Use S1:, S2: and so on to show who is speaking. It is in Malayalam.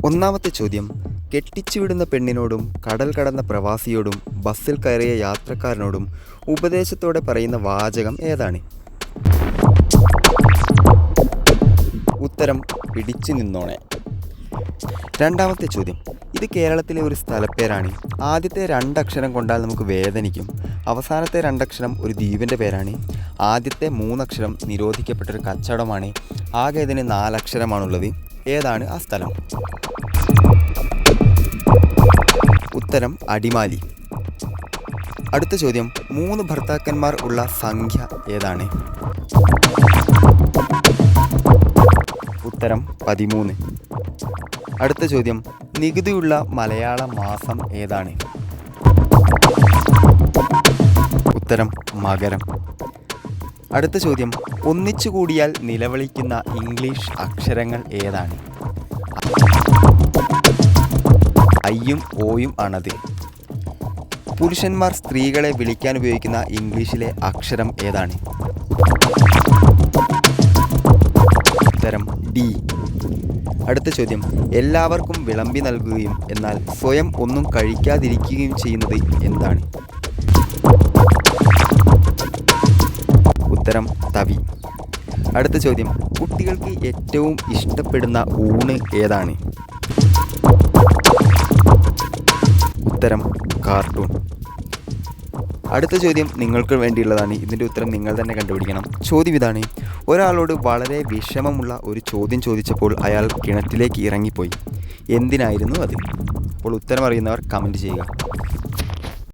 S1: ഒന്നാമത്തെ ചോദ്യം കെട്ടിച്ചുവിടുന്ന പെണ്ണിനോടും കടൽ കടന്ന പ്രവാസിയോടും ബസ്സിൽ കയറിയ യാത്രക്കാരനോടും ഉപദേശത്തോടെ പറയുന്ന വാചകം ഏതാണ്? ഉത്തരം പിടിച്ചു നിന്നോണേ. രണ്ടാമത്തെ ചോദ്യം ഇത് കേരളത്തിലെ ഒരു സ്ഥലപ്പേരാണ്. ആദ്യത്തെ രണ്ടക്ഷരം കൊണ്ടാൽ നമുക്ക് വേദനിക്കും. അവസാനത്തെ രണ്ടക്ഷരം ഒരു ദ്വീപിന്റെ പേരാണ്. ആദ്യത്തെ മൂന്നക്ഷരം നിരോധിക്കപ്പെട്ടൊരു കച്ചവടമാണ്. ആകെ ഇതിന് നാലക്ഷരമാണുള്ളത്. ഏതാണ് ആ സ്ഥലം? ഉത്തരം അടിമാലി. അടുത്ത ചോദ്യം മൂന്ന് ഭർത്താക്കന്മാർ ഉള്ള സംഖ്യ ഏതാണ്? ഉത്തരം പതിമൂന്ന്. അടുത്ത ചോദ്യം നികുതിയുള്ള മലയാള മാസം ഏതാണ്? ഉത്തരം മകരം. അടുത്ത ചോദ്യം ഒന്നിച്ചു കൂടിയാൽ നിലവിളിക്കുന്ന ഇംഗ്ലീഷ് അക്ഷരങ്ങൾ ഏതാണ്? ഐയും ഓയും ആണത്. പുരുഷന്മാർ സ്ത്രീകളെ വിളിക്കാൻ ഉപയോഗിക്കുന്ന ഇംഗ്ലീഷിലെ അക്ഷരം ഏതാണ്? ഉത്തരം ഡി. അടുത്ത ചോദ്യം. എല്ലാവർക്കും വിളമ്പി നൽകുകയും എന്നാൽ സ്വയം ഒന്നും കഴിക്കാതിരിക്കുകയും ചെയ്യുന്നത് എന്താണ്? ഉത്തരം തവി. അടുത്ത ചോദ്യം. കുട്ടികൾക്ക് ഏറ്റവും ഇഷ്ടപ്പെടുന്ന ഊണ് ഏതാണ്? ഉത്തരം കാർട്ടൂൺ. അടുത്ത ചോദ്യം നിങ്ങൾക്ക് വേണ്ടിയുള്ളതാണ്. ഇതിന്റെ ഉത്തരം നിങ്ങൾ തന്നെ കണ്ടുപിടിക്കണം. ചോദ്യം ഇതാണ്. ഒരാളോട് വളരെ വിഷമമുള്ള ഒരു ചോദ്യം ചോദിച്ചപ്പോൾ അയാൾ കിണറ്റിലേക്ക് ഇറങ്ങിപ്പോയി. എന്തിനായിരുന്നു അത്? അപ്പോൾ ഉത്തരം അറിയുന്നവർ കമന്റ് ചെയ്യുക.